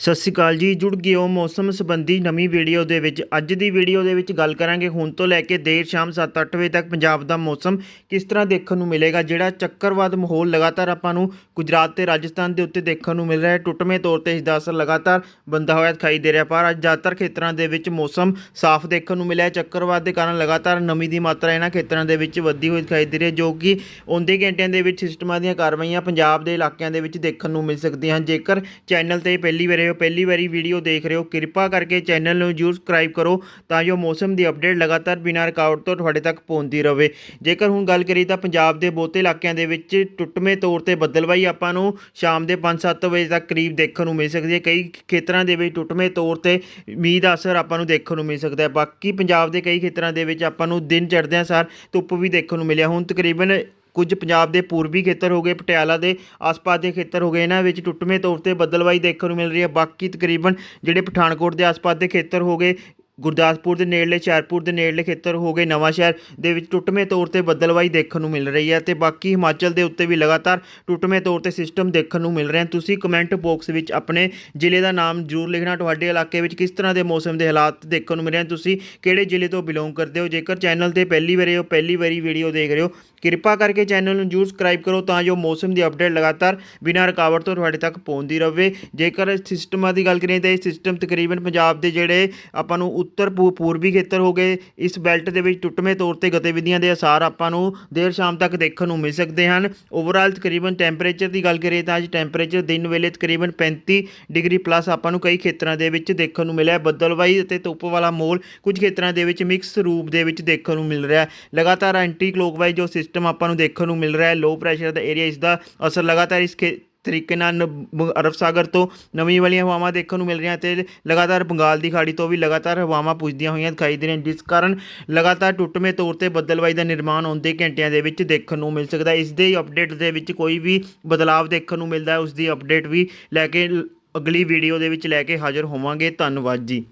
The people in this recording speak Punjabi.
ਸਤਿ ਸ਼੍ਰੀ ਅਕਾਲ ਜੀ, ਜੁੜ ਗਏ ਹੋ ਮੌਸਮ ਸੰਬੰਧੀ ਨਵੀਂ ਵੀਡੀਓ ਦੇ ਵਿੱਚ। ਅੱਜ ਦੀ ਵੀਡੀਓ ਦੇ ਵਿੱਚ ਗੱਲ ਕਰਾਂਗੇ। ਹੁਣ ਤੋਂ ਲੈ ਕੇ ਦੇਰ ਸ਼ਾਮ 7-8 ਵਜੇ ਤੱਕ ਪੰਜਾਬ ਦਾ ਮੌਸਮ ਕਿਸ ਤਰ੍ਹਾਂ ਦੇਖਣ ਨੂੰ ਮਿਲੇਗਾ, ਜਿਹੜਾ ਚੱਕਰਵਾਦ ਮਾਹੌਲ ਲਗਾਤਾਰ ਆਪਾਂ ਨੂੰ ਗੁਜਰਾਤ ਤੇ ਰਾਜਸਥਾਨ ਦੇ ਉੱਤੇ ਦੇਖਣ ਨੂੰ ਮਿਲ ਰਿਹਾ ਹੈ। ਟੁੱਟਵੇਂ ਤੌਰ ਤੇ ਇਸ ਦਾ ਅਸਰ ਲਗਾਤਾਰ ਬੰਦਾ ਹੋਇਆ ਦਿਖਾਈ ਦੇ ਰਿਹਾ, ਪਰ ਅੱਜ ਜ਼ਿਆਦਾਤਰ ਖੇਤਰਾਂ ਦੇ ਵਿੱਚ ਮੌਸਮ ਸਾਫ਼ ਦੇਖਣ ਨੂੰ ਮਿਲਿਆ ਚੱਕਰਵਾਦ ਦੇ ਕਾਰਨ ਲਗਾਤਾਰ ਨਮੀ ਦੀ ਮਾਤਰਾ ਇਹਨਾਂ ਖੇਤਰਾਂ ਦੇ ਵਿੱਚ ਵੱਧਦੀ ਹੋਈ ਦਿਖਾਈ ਦੇ ਰਹੀ ਹੈ, ਜੋ ਕਿ ਆਉਂਦੇ ਘੰਟਿਆਂ ਦੇ ਵਿੱਚ ਸਿਸਟਮਾਂ ਦੀਆਂ ਕਾਰਵਾਈਆਂ ਪੰਜਾਬ ਦੇ ਇਲਾਕਿਆਂ ਦੇ ਵਿੱਚ ਦੇਖਣ ਨੂੰ ਮਿਲ ਸਕਦੀਆਂ ਹਨ। ਜੇਕਰ ਚੈਨਲ ਤੇ ਪਹਿਲੀ ਵਾਰ ਹੋ, ਪਹਿਲੀ ਵਾਰੀ ਵੀਡੀਓ ਦੇਖ ਰਹੇ ਹੋ। ਕਿਰਪਾ ਕਰਕੇ ਚੈਨਲ ਨੂੰ ਜਰੂਰ ਸਬਸਕ੍ਰਾਈਬ ਕਰੋ ਤਾਂ ਜੋ ਮੌਸਮ ਦੀ ਅਪਡੇਟ ਲਗਾਤਾਰ ਬਿਨਾਂ ਰੁਕਾਵਟ ਤੋਂ ਤੁਹਾਡੇ ਤੱਕ ਪਹੁੰਚਦੀ ਰਹੇ। ਜੇਕਰ ਹੁਣ ਗੱਲ ਕਰੀਏ ਤਾਂ ਪੰਜਾਬ ਦੇ ਬਹੁਤੇ ਇਲਾਕਿਆਂ ਦੇ ਵਿੱਚ ਟੁੱਟਵੇਂ ਤੌਰ ਤੇ ਬੱਦਲਵਾਈ ਆਪਾਂ ਨੂੰ ਸ਼ਾਮ ਦੇ 5-7 ਵਜੇ ਤੱਕ ਕਰੀਬ ਦੇਖਣ ਨੂੰ ਮਿਲ ਸਕਦੀ ਹੈ। ਕਈ ਖੇਤਰਾਂ ਦੇ ਵਿੱਚ ਟੁੱਟਵੇਂ ਤੌਰ ਤੇ ਮੀਂਹ ਦਾ ਅਸਰ ਆਪਾਂ ਨੂੰ ਦੇਖਣ ਨੂੰ ਮਿਲ ਸਕਦਾ ਹੈ। ਬਾਕੀ ਪੰਜਾਬ ਦੇ ਕਈ ਖੇਤਰਾਂ ਦੇ ਵਿੱਚ ਆਪਾਂ ਨੂੰ ਦਿਨ ਚੜ੍ਹਦਿਆਂ ਸਾਰ ਧੁੱਪ ਵੀ ਦੇਖਣ ਨੂੰ ਮਿਲਿਆ। ਹੁਣ ਤਕਰੀਬਨ ਕੁਝ ਪੰਜਾਬ ਦੇ ਪੂਰਬੀ ਖੇਤਰ ਹੋ ਗਏ, ਪਟਿਆਲਾ ਦੇ ਆਸ-ਪਾਸ ਦੇ ਖੇਤਰ ਹੋ ਗਏ। ਇਹਨਾਂ ਵਿੱਚ ਟੁੱਟਵੇਂ ਤੌਰ ਤੇ ਬੱਦਲਵਾਈ ਦੇਖਣ ਨੂੰ ਮਿਲ ਰਹੀ ਹੈ। ਬਾਕੀ ਤਕਰੀਬਨ ਜਿਹੜੇ ਪਠਾਨਕੋਟ ਦੇ ਆਸ-ਪਾਸ ਦੇ ਖੇਤਰ ਹੋ ਗਏ ਗੁਰਦਾਸਪੁਰ ਦੇ ਨੇੜਲੇ ਹੁਸ਼ਿਆਰਪੁਰ ਦੇ ਨੇੜਲੇ ਖੇਤਰ ਹੋ ਗਏ ਨਵਾਂ ਸ਼ਹਿਰ, ਦੇ ਵਿੱਚ ਟੁੱਟਵੇਂ ਤੌਰ ਤੇ ਬੱਦਲਵਾਈ ਦੇਖਣ ਨੂੰ ਮਿਲ ਰਹੀ ਹੈ ਤੇ ਬਾਕੀ ਹਿਮਾਚਲ ਦੇ ਉੱਤੇ ਵੀ ਲਗਾਤਾਰ ਟੁੱਟਵੇਂ ਤੌਰ ਤੇ ਸਿਸਟਮ ਦੇਖਣ ਨੂੰ ਮਿਲ ਰਹੇ ਹਨ। ਤੁਸੀਂ ਕਮੈਂਟ ਬਾਕਸ ਵਿੱਚ ਆਪਣੇ ਜ਼ਿਲ੍ਹੇ ਦਾ ਨਾਮ ਜ਼ਰੂਰ ਲਿਖਣਾ, ਤੁਹਾਡੇ ਇਲਾਕੇ ਵਿੱਚ ਕਿਸ ਤਰ੍ਹਾਂ ਦੇ ਮੌਸਮ ਦੇ ਹਾਲਾਤ ਦੇਖਣ ਨੂੰ ਮਿਲ ਰਹੇ ਹਨ। ਤੁਸੀਂ ਕਿਹੜੇ ਜ਼ਿਲ੍ਹੇ ਤੋਂ ਬਿਲੋਂਗ ਕਰਦੇ ਹੋ? ਜੇਕਰ ਚੈਨਲ ਤੇ ਪਹਿਲੀ ਵਾਰੀ ਹੋ, ਪਹਿਲੀ ਵਾਰੀ ਵੀਡੀਓ ਦੇਖ ਰਹੇ ਹੋ, ਕਿਰਪਾ ਕਰਕੇ ਚੈਨਲ ਨੂੰ ਜਰੂਰ ਸਬਸਕ੍ਰਾਈਬ ਕਰੋ ਤਾਂ ਜੋ ਮੌਸਮ ਦੀ ਅਪਡੇਟ ਲਗਾਤਾਰ ਬਿਨਾਂ ਰੁਕਾਵਟ ਤੋਂ ਤੁਹਾਡੇ ਤੱਕ ਪਹੁੰਚਦੀ ਰਹੇ। ਜੇਕਰ ਸਿਸਟਮਾਂ ਦੀ ਗੱਲ ਕਰੀਏ ਤਾਂ ਇਹ ਸਿਸਟਮ ਤਕਰੀਬਨ ਪੰਜਾਬ ਦੇ ਜਿਹੜੇ ਆਪਾਂ ਨੂੰ ਉੱਤਰ ਪੂ- ਪੂਰਬੀ ਖੇਤਰ ਹੋ ਗਏ। ਇਸ ਬੈਲਟ ਦੇ ਵਿੱਚ ਟੁੱਟਵੇਂ ਤੌਰ ਤੇ ਗਤੀਵਿਧੀਆਂ ਦੇ ਅਸਾਰ ਆਪਾਂ ਨੂੰ ਦੇਰ ਸ਼ਾਮ ਤੱਕ ਦੇਖਣ ਨੂੰ ਮਿਲ ਸਕਦੇ ਹਨ। ਓਵਰਆਲ ਤਕਰੀਬਨ ਟੈਂਪਰੇਚਰ ਦੀ ਗੱਲ ਕਰੀਏ ਤਾਂ ਅੱਜ ਟੈਂਪਰੇਚਰ ਦਿਨ ਵੇਲੇ ਤਕਰੀਬਨ 35 ਡਿਗਰੀ ਪਲੱਸ ਆਪਾਂ ਨੂੰ ਕਈ ਖੇਤਰਾਂ ਦੇ ਵਿੱਚ ਦੇਖਣ ਨੂੰ ਮਿਲਿਆ। ਹੈ। ਬੱਦਲਵਾਈ ਅਤੇ ਧੁੱਪ ਵਾਲਾ ਮੋਲ ਕੁਝ ਖੇਤਰਾਂ ਦੇ ਵਿੱਚ ਮਿਕਸ ਰੂਪ ਦੇ ਵਿੱਚ ਦੇਖਣ ਨੂੰ ਮਿਲ ਰਿਹਾ। ਹੈ ਲਗਾਤਾਰ ਐਂਟੀ ਕਲੋਕਵਾਈਜ਼ ਜੋ ਸਿਸਟਮ ਆਪਾਂ ਨੂੰ ਦੇਖਣ ਨੂੰ ਮਿਲ ਰਿਹਾ ਹੈ ਲੋ ਪ੍ਰੈਸ਼ਰ ਦਾ ਏਰੀਆ ਇਸ ਦਾ ਅਸਰ ਲਗਾਤਾਰ ਇਸ ਖੇ ਤਰੀਕੇ ਨਾਲ ਨ- ਬ- ਅਰਬ ਸਾਗਰ ਤੋਂ ਨਵੀਂ ਵਾਲੀਆਂ ਹਵਾਵਾਂ ਦੇਖਣ ਨੂੰ ਮਿਲ ਰਹੀਆਂ ਤੇ ਲਗਾਤਾਰ ਬੰਗਾਲ ਦੀ ਖਾੜੀ ਤੋਂ ਵੀ ਲਗਾਤਾਰ ਹਵਾਵਾਂ ਪੁੱਜਦੀਆਂ ਹੋਈਆਂ ਦਿਖਾਈ ਦੇ ਰਹੀਆਂ ਜਿਸ ਕਾਰਨ ਲਗਾਤਾਰ ਟੁੱਟਵੇਂ ਤੌਰ ਤੇ ਬੱਦਲਵਾਈ ਦਾ ਨਿਰਮਾਣ ਆਉਂਦੇ ਘੰਟਿਆਂ ਦੇ ਵਿੱਚ ਦੇਖਣ ਨੂੰ ਮਿਲ ਸਕਦਾ ਇਸ ਦੇ ਅਪਡੇਟ ਦੇ ਵਿੱਚ ਕੋਈ ਵੀ ਬਦਲਾਅ ਦੇਖਣ ਨੂੰ ਮਿਲਦਾ ਹੈ। ਉਸ ਦੀ ਅਪਡੇਟ ਵੀ ਲੈ ਕੇ ਅਗਲੀ ਵੀਡੀਓ ਦੇ ਵਿੱਚ ਲੈ ਕੇ ਹਾਜ਼ਰ ਹੋਵਾਂਗੇ। ਧੰਨਵਾਦ ਜੀ।